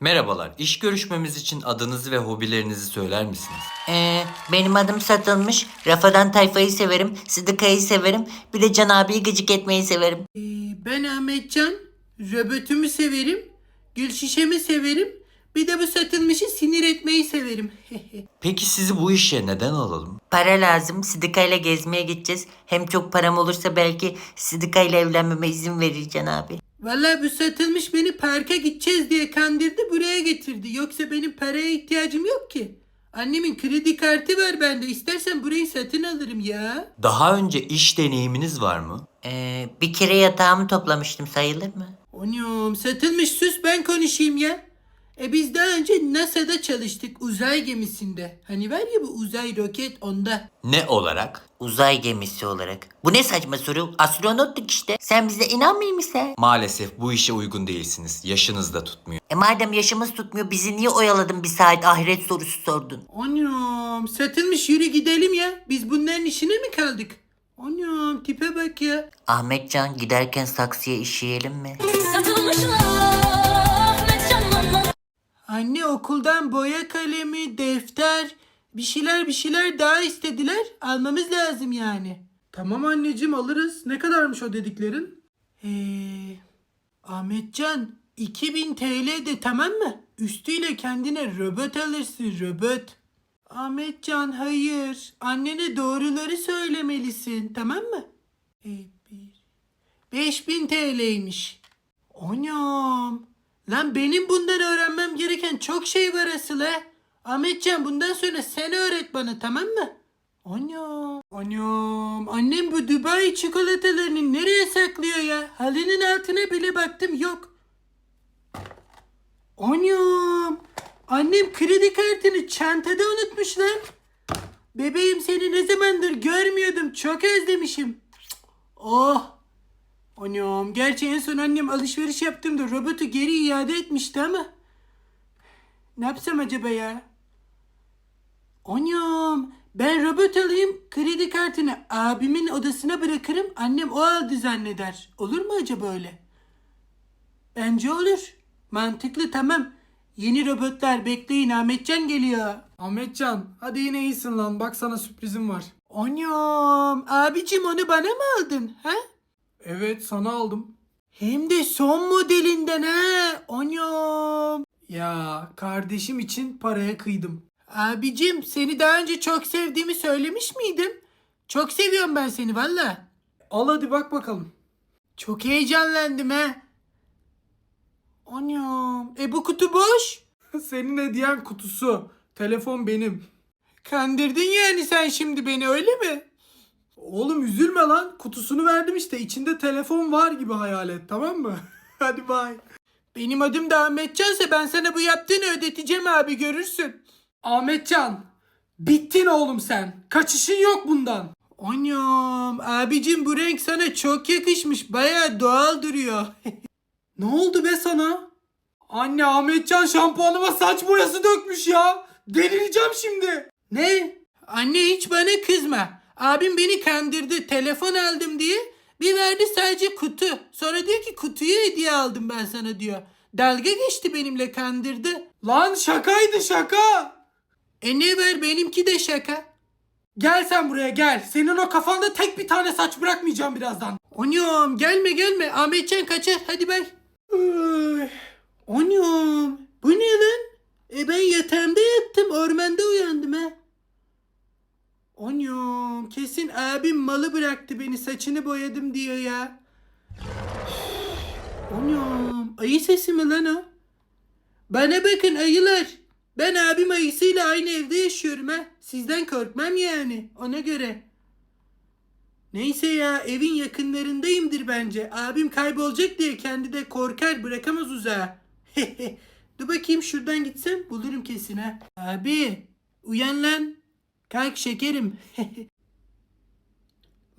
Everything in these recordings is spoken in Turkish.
Merhabalar, iş görüşmemiz için adınızı ve hobilerinizi söyler misiniz? Ee, benim adım satılmış. Rafadan tayfayı severim. Sıdıkayı severim. Bir de Can abiyi gıcık etmeyi severim. Ee, ben Ahmetcan. Robotumu severim. Gül şişemi severim. Bir de bu satılmışı sinir etmeyi severim. Peki sizi bu işe neden alalım? Para lazım. Sıdıkayla gezmeye gideceğiz. Hem çok param olursa belki Sıdıkayla evlenmeme izin verir Can abi. Vallahi bu satılmış beni parka gideceğiz diye kandırdı buraya getirdi. Yoksa benim paraya ihtiyacım yok ki. Annemin kredi kartı var bende. İstersen burayı satın alırım ya. Daha önce iş deneyiminiz var mı? Ee, bir kere yatağımı toplamıştım sayılır mı? Onyum satılmış sus ben konuşayım ya. E biz daha önce NASA'da çalıştık uzay gemisinde. Hani var ya bu uzay roket onda. Ne olarak? Uzay gemisi olarak. Bu ne saçma soru? Astronottuk işte. Sen bize inanmıyor musun? Maalesef bu işe uygun değilsiniz. Yaşınız da tutmuyor. E madem yaşımız tutmuyor bizi niye oyaladın bir saat ahiret sorusu sordun? Onyum satılmış yürü gidelim ya. Biz bunların işine mi kaldık? Onyum tipe bak ya. Ahmetcan giderken saksıya işeyelim mi? Anne okuldan boya kalemi, defter, bir şeyler bir şeyler daha istediler. Almamız lazım yani. Tamam anneciğim alırız. Ne kadarmış o dediklerin? Ee, Ahmetcan 2000 TL de tamam mı? Üstüyle kendine robot alırsın robot. Ahmetcan hayır. Annene doğruları söylemelisin tamam mı? Ee, bir- 5000 TL'ymiş. Onyam. Lan benim bundan öğrenmem gereken çok şey var asıl ha. Ahmetcan bundan sonra sen öğret bana tamam mı? Anyam. Anyam. Annem bu Dubai çikolatalarını nereye saklıyor ya? Halının altına bile baktım yok. Anyam. Annem kredi kartını çantada unutmuş lan. Bebeğim seni ne zamandır görmüyordum. Çok özlemişim. Oh. Anam gerçi en son annem alışveriş yaptığımda robotu geri iade etmişti ama. Ne yapsam acaba ya? Anam ben robot alayım kredi kartını abimin odasına bırakırım annem o aldı zanneder. Olur mu acaba öyle? Bence olur. Mantıklı tamam. Yeni robotlar bekleyin Ahmetcan geliyor. Ahmetcan hadi yine iyisin lan bak sana sürprizim var. Anam abicim onu bana mı aldın? Ha? Evet sana aldım. Hem de son modelinden ha. Anyam. Ya kardeşim için paraya kıydım. Abicim seni daha önce çok sevdiğimi söylemiş miydim? Çok seviyorum ben seni valla. Al hadi bak bakalım. Çok heyecanlandım ha. Anyam. E bu kutu boş. Senin hediyen kutusu. Telefon benim. Kandırdın yani sen şimdi beni öyle mi? Oğlum üzülme lan. Kutusunu verdim işte. İçinde telefon var gibi hayal et tamam mı? hadi bay. Benim adım da Ahmetcan'sa ben sana bu yaptığını ödeteceğim abi görürsün. Ahmetcan. Bittin oğlum sen. Kaçışın yok bundan. Anyam abicim bu renk sana çok yakışmış. Baya doğal duruyor. Ne oldu be sana? Anne Ahmetcan şampuanıma saç boyası dökmüş ya. Delireceğim şimdi. Ne? Anne hiç bana kızma. Abim beni kandırdı. Telefon aldım diye. Bir verdi sadece kutu. Sonra diyor ki kutuyu hediye aldım ben sana diyor. Dalga geçti benimle kandırdı. Lan şakaydı şaka. E ne var benimki de şaka. Gel sen buraya gel. Senin o kafanda tek bir tane saç bırakmayacağım birazdan. Onyom gelme gelme. Ahmetcan kaçar hadi bay. Ay, Onyom bu ne lan? E ben yatağımda yattım ormanda uyandım ha. Onyom kesin abim malı bıraktı beni saçını boyadım diyor ya. Onyom ayı sesi mi lan o? Bana bakın ayılar. Ben abim ayısıyla aynı evde yaşıyorum ha. Sizden korkmam yani ona göre. Neyse ya evin yakınlarındayımdır bence. Abim kaybolacak diye kendi de korkar bırakamaz uzağa. Dur bakayım şuradan gitsem bulurum kesin ha. Abi uyan lan. Kalk şekerim.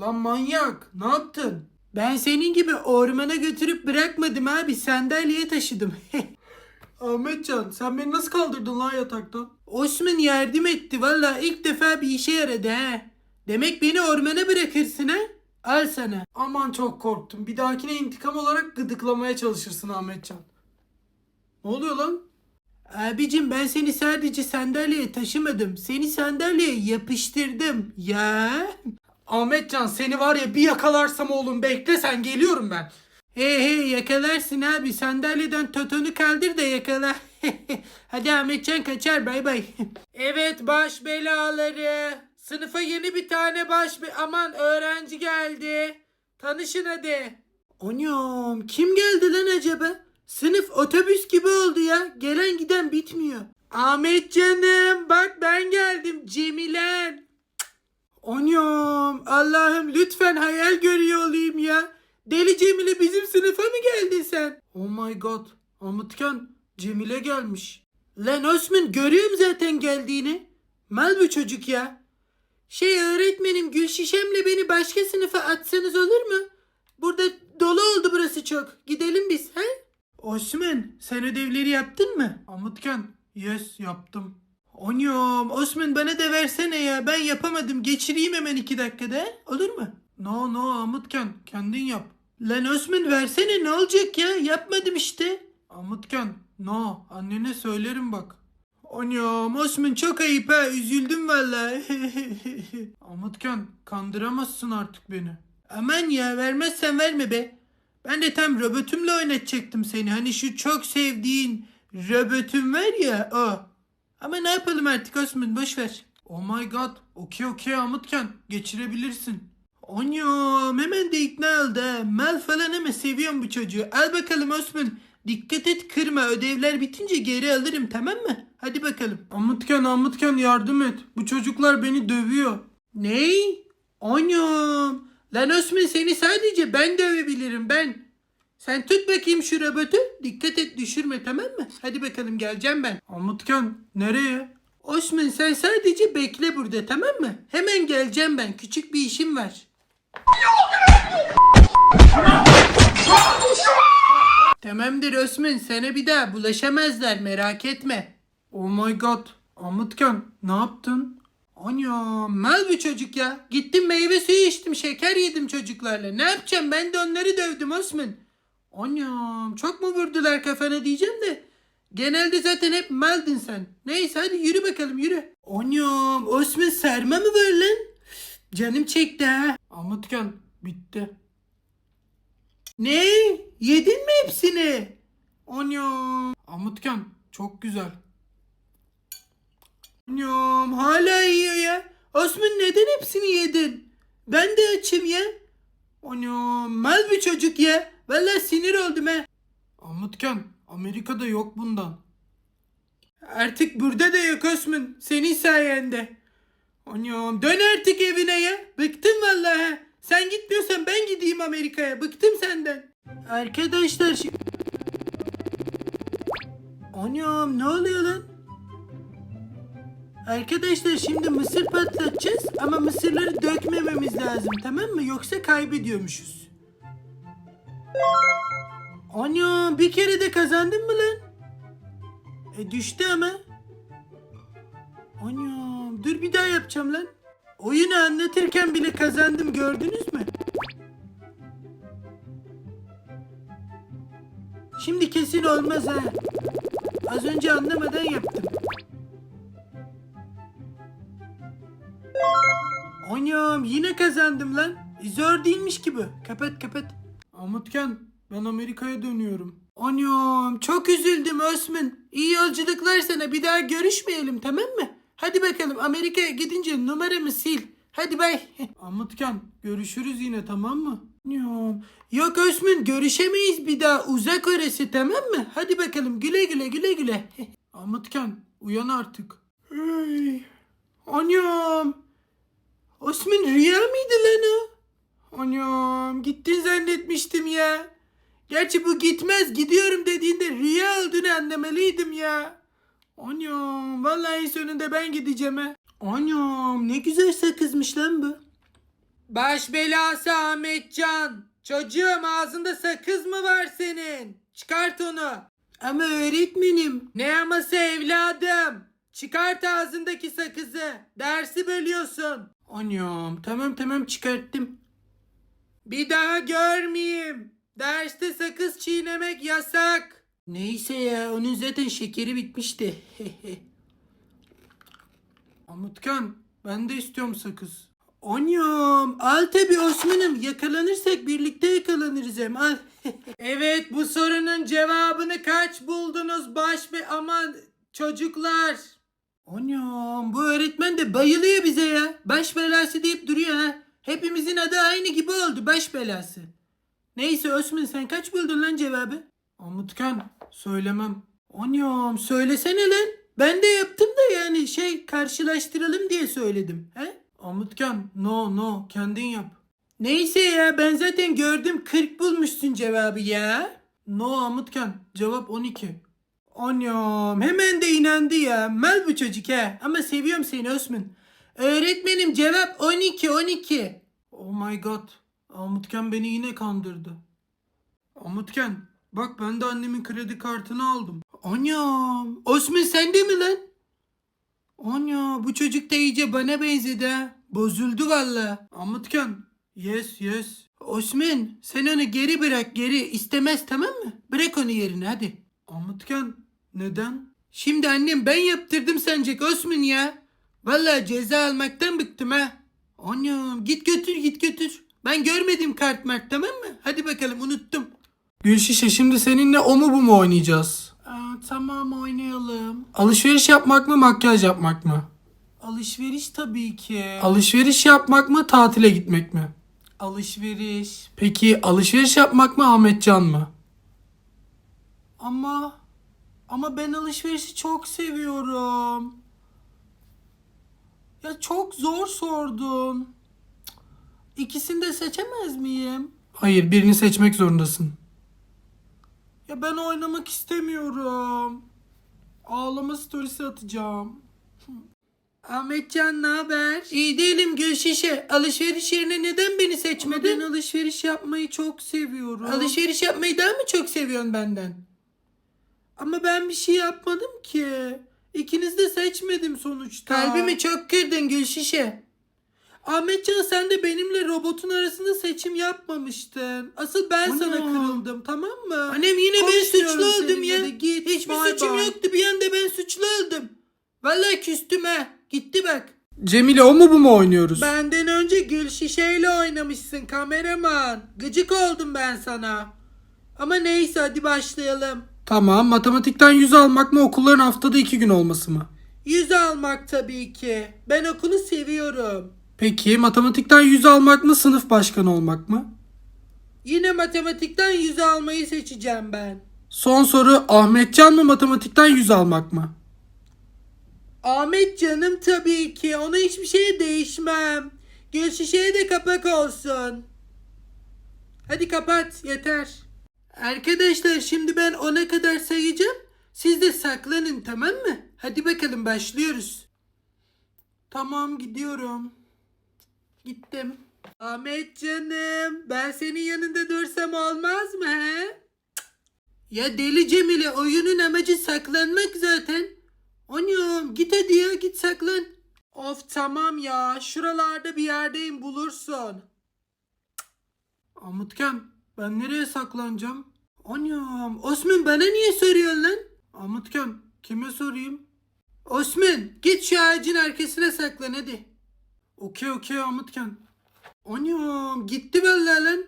Lan manyak ne yaptın? Ben senin gibi ormana götürüp bırakmadım abi sandalyeye taşıdım. Ahmetcan sen beni nasıl kaldırdın lan yataktan? Osman yardım etti valla ilk defa bir işe yaradı ha. Demek beni ormana bırakırsın ha? Al sana. Aman çok korktum. Bir dahakine intikam olarak gıdıklamaya çalışırsın Ahmetcan. Ne oluyor lan? Abicim ben seni sadece sandalyeye taşımadım. Seni sandalyeye yapıştırdım. Ya. Ahmetcan seni var ya bir yakalarsam oğlum bekle sen geliyorum ben. Hey hey yakalarsın abi. Sandalyeden totonu kaldır da yakala. Hadi Ahmetcan kaçar bay bay. evet baş belaları. Sınıfa yeni bir tane baş be aman öğrenci geldi. Tanışın hadi. Onyom kim geldi lan acaba? Sınıf otobüs gibi oldu ya. Gelen giden bitmiyor. Ahmet canım bak ben geldim Cemilen. Onyom Allah'ım lütfen hayal görüyor olayım ya. Deli Cemile bizim sınıfa mı geldin sen? Oh my god. Amıtkan Cemile gelmiş. Lan Osman görüyorum zaten geldiğini. Mal bu çocuk ya. Şey öğretmenim gül şişemle beni başka sınıfa atsanız olur mu? Burada dolu oldu burası çok. Gidelim biz he? Osman sen ödevleri yaptın mı? Amıtken yes yaptım. Onyom Osman bana da versene ya. Ben yapamadım. Geçireyim hemen iki dakikada. Olur mu? No no Amıtken kendin yap. Lan Osman versene ne olacak ya? Yapmadım işte. Amıtken no annene söylerim bak. Onyom Osman çok ayıp ha. Üzüldüm vallahi. Amıtken kandıramazsın artık beni. Aman ya vermezsen verme be. Ben de tam robotumla oynatacaktım seni. Hani şu çok sevdiğin robotum var ya o. Ama ne yapalım artık Osman boş ver. Oh my god. Okey okey Amıtken geçirebilirsin. Onyom hemen de ikna oldu ha. Mal falan ama seviyorum bu çocuğu. Al bakalım Osman. Dikkat et kırma. Ödevler bitince geri alırım tamam mı? Hadi bakalım. Amıtken Amıtken yardım et. Bu çocuklar beni dövüyor. Ney? Onyom. Lan Osman seni sadece ben dövebilirim ben. Sen tut bakayım şu robotu. Dikkat et düşürme tamam mı? Hadi bakalım geleceğim ben. Amıtken nereye? Osman sen sadece bekle burada tamam mı? Hemen geleceğim ben. Küçük bir işim var. Tamamdır Osman sana bir daha bulaşamazlar merak etme. Oh my god. Amıtken ne yaptın? Ana mal bir çocuk ya. Gittim meyve suyu içtim şeker yedim çocuklarla. Ne yapacağım ben de onları dövdüm Osman. Anam çok mu vurdular kafana diyeceğim de. Genelde zaten hep maldın sen. Neyse hadi yürü bakalım yürü. Anam Osman sarma mı var lan? Canım çekti ha. Amıtken bitti. Ne? Yedin mi hepsini? Anam. Amıtken çok güzel. Anam hala yiyor ya. Osman neden hepsini yedin? Ben de açım ya. Anam mal bir çocuk ya. Vallahi sinir oldum ha. Amıtken Amerika'da yok bundan. Artık burada da yok Osman. Senin sayende. Anam dön artık evine ya. Bıktım vallahi. Sen gitmiyorsan ben gideyim Amerika'ya. Bıktım senden. Arkadaşlar şi- Anam ne oluyor lan? Arkadaşlar şimdi mısır patlatacağız ama mısırları dökmememiz lazım tamam mı? Yoksa kaybediyormuşuz. Anam bir kere de kazandın mı lan? E düştü ama. Anam dur bir daha yapacağım lan. Oyunu anlatırken bile kazandım gördünüz mü? Şimdi kesin olmaz ha. Az önce anlamadan yaptım. Anam yine kazandım lan. Zor değilmiş ki bu. Kapat kapat. Amıtken ben Amerika'ya dönüyorum. Anam çok üzüldüm Osman. İyi yolculuklar sana bir daha görüşmeyelim tamam mı? Hadi bakalım Amerika'ya gidince numaramı sil. Hadi bay. Amıtken görüşürüz yine tamam mı? Anam. Yok Osman görüşemeyiz bir daha uzak orası tamam mı? Hadi bakalım güle güle güle güle. Amıtken uyan artık. Ay. Anam. Osman rüya mıydı lan o? Anam gittin zannetmiştim ya. Gerçi bu gitmez gidiyorum dediğinde rüya olduğunu anlamalıydım ya. Anam vallahi sonunda ben gideceğim ha. Anam ne güzel sakızmış lan bu. Baş belası Ahmetcan. Çocuğum ağzında sakız mı var senin? Çıkart onu. Ama öğretmenim. Ne aması evladım? Çıkart ağzındaki sakızı. Dersi bölüyorsun. Anyam tamam tamam çıkarttım. Bir daha görmeyeyim. Derste sakız çiğnemek yasak. Neyse ya onun zaten şekeri bitmişti. Amutkan ben de istiyorum sakız. Anyam al tabi Osman'ım yakalanırsak birlikte yakalanırız hem al. evet bu sorunun cevabını kaç buldunuz baş be aman çocuklar. Anyam bu öğretmen de bayılıyor bize ya. Baş belası deyip duruyor ha. Hepimizin adı aynı gibi oldu baş belası. Neyse Osman sen kaç buldun lan cevabı? Amutkan söylemem. Anyam söylesene lan. Ben de yaptım da yani şey karşılaştıralım diye söyledim. He? Amutkan no no kendin yap. Neyse ya ben zaten gördüm 40 bulmuşsun cevabı ya. No Amutkan cevap 12. Anyam hemen de inandı ya. Mal bu çocuk ha. Ama seviyorum seni Osman. Öğretmenim cevap 12 12. Oh my god. Amutken beni yine kandırdı. Amutken bak ben de annemin kredi kartını aldım. Anyam. Osman sende mi lan? Anya bu çocuk da iyice bana benzedi ha. Bozuldu valla. Amutken. Yes yes. Osman sen onu geri bırak geri istemez tamam mı? Bırak onu yerine hadi. Amutken neden? Şimdi annem ben yaptırdım sancak Osman ya. Valla ceza almaktan bıktım ha. Anyam git götür git götür. Ben görmedim kart mert tamam mı? Hadi bakalım unuttum. Gülşişe şimdi seninle o mu bu mu oynayacağız? Aa, tamam oynayalım. Alışveriş yapmak mı makyaj yapmak mı? Alışveriş tabii ki. Alışveriş yapmak mı tatile gitmek mi? Alışveriş. Peki alışveriş yapmak mı Ahmetcan mı? Ama ama ben alışverişi çok seviyorum. Ya çok zor sordun. İkisini de seçemez miyim? Hayır birini seçmek zorundasın. Ya ben oynamak istemiyorum. Ağlama storiesi atacağım. Ahmetcan ne haber? İyi değilim Gülşişe. Alışveriş yerine neden beni seçmedin? ben alışveriş yapmayı çok seviyorum. Alışveriş yapmayı daha mı çok seviyorsun benden? Ama ben bir şey yapmadım ki. İkiniz de seçmedim sonuçta. Kalbimi çok kırdın Gülşişe. Ahmetcan sen de benimle robotun arasında seçim yapmamıştın. Asıl ben sana kırıldım tamam mı? Annem yine ben suçlu oldum ya. Git, Hiçbir suçum yoktu bir anda ben suçlu oldum. Vallahi küstüm ha. Gitti bak. Cemile o mu bu mu oynuyoruz? Benden önce gül şişeyle oynamışsın kameraman. Gıcık oldum ben sana. Ama neyse hadi başlayalım. Tamam matematikten 100 almak mı okulların haftada 2 gün olması mı? 100 almak tabii ki. Ben okulu seviyorum. Peki matematikten 100 almak mı sınıf başkanı olmak mı? Yine matematikten 100 almayı seçeceğim ben. Son soru Ahmetcan mı matematikten 100 almak mı? Ahmet canım tabii ki. Ona hiçbir şey değişmem. Gül şişeye de kapak olsun. Hadi kapat yeter. Arkadaşlar şimdi ben ona kadar sayacağım. Siz de saklanın tamam mı? Hadi bakalım başlıyoruz. Tamam gidiyorum. Gittim. Ahmet canım ben senin yanında dursam olmaz mı he? Ya deli Cemile oyunun amacı saklanmak zaten. Anam git hadi ya git saklan. Of tamam ya şuralarda bir yerdeyim bulursun. Cık. Amutken ben nereye saklanacağım? Anam Osman bana niye soruyorsun lan? Amutken kime sorayım? Osman git şu ağacın arkasına saklan hadi. Okey okey Amutken. Anam gitti vallahi lan.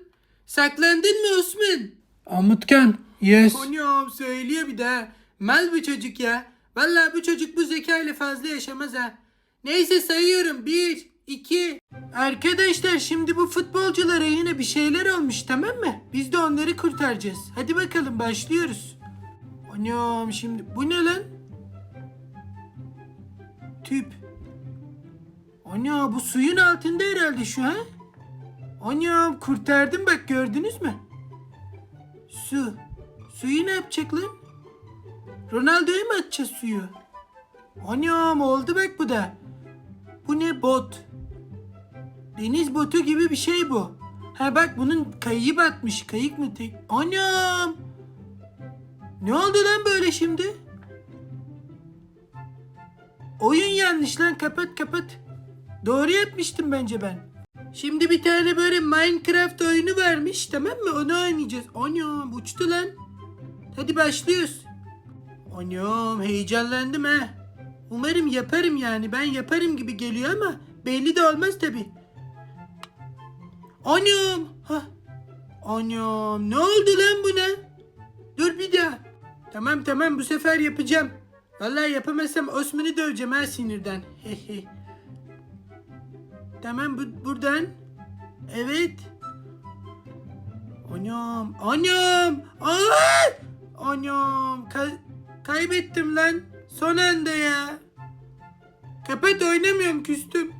Saklandın mı Osman? Amutken yes. Anam söylüyor bir daha. Mal bu çocuk ya. Vallahi bu çocuk bu zeka ile fazla yaşamaz ha. Neyse sayıyorum. Bir, iki. Arkadaşlar şimdi bu futbolculara yine bir şeyler olmuş tamam mı? Biz de onları kurtaracağız. Hadi bakalım başlıyoruz. Anam şimdi bu ne lan? Tüp. Ana bu suyun altında herhalde şu ha? Anam kurtardım bak gördünüz mü? Su. Suyu ne yapacak lan? Ronaldo'ya mı atacağız suyu? Anam oldu bak bu da. Bu ne bot? Deniz botu gibi bir şey bu. Ha bak bunun kayığı batmış. Kayık mı tek? Anam! Ne oldu lan böyle şimdi? Oyun yanlış lan kapat kapat. Doğru yapmıştım bence ben. Şimdi bir tane böyle Minecraft oyunu varmış tamam mı? Onu oynayacağız. Anam uçtu lan. Hadi başlıyoruz. Anam heyecanlandım ha. Umarım yaparım yani. Ben yaparım gibi geliyor ama belli de olmaz tabi. Anam. Hah. Anam ne oldu lan buna? Dur bir daha. Tamam tamam bu sefer yapacağım. Vallahi yapamazsam Osman'ı döveceğim ha sinirden. Tamam bu, buradan. Evet. Anam. Anam. Aa! Anam. Ka- kaybettim lan. Son anda ya. Kapat oynamıyorum küstüm.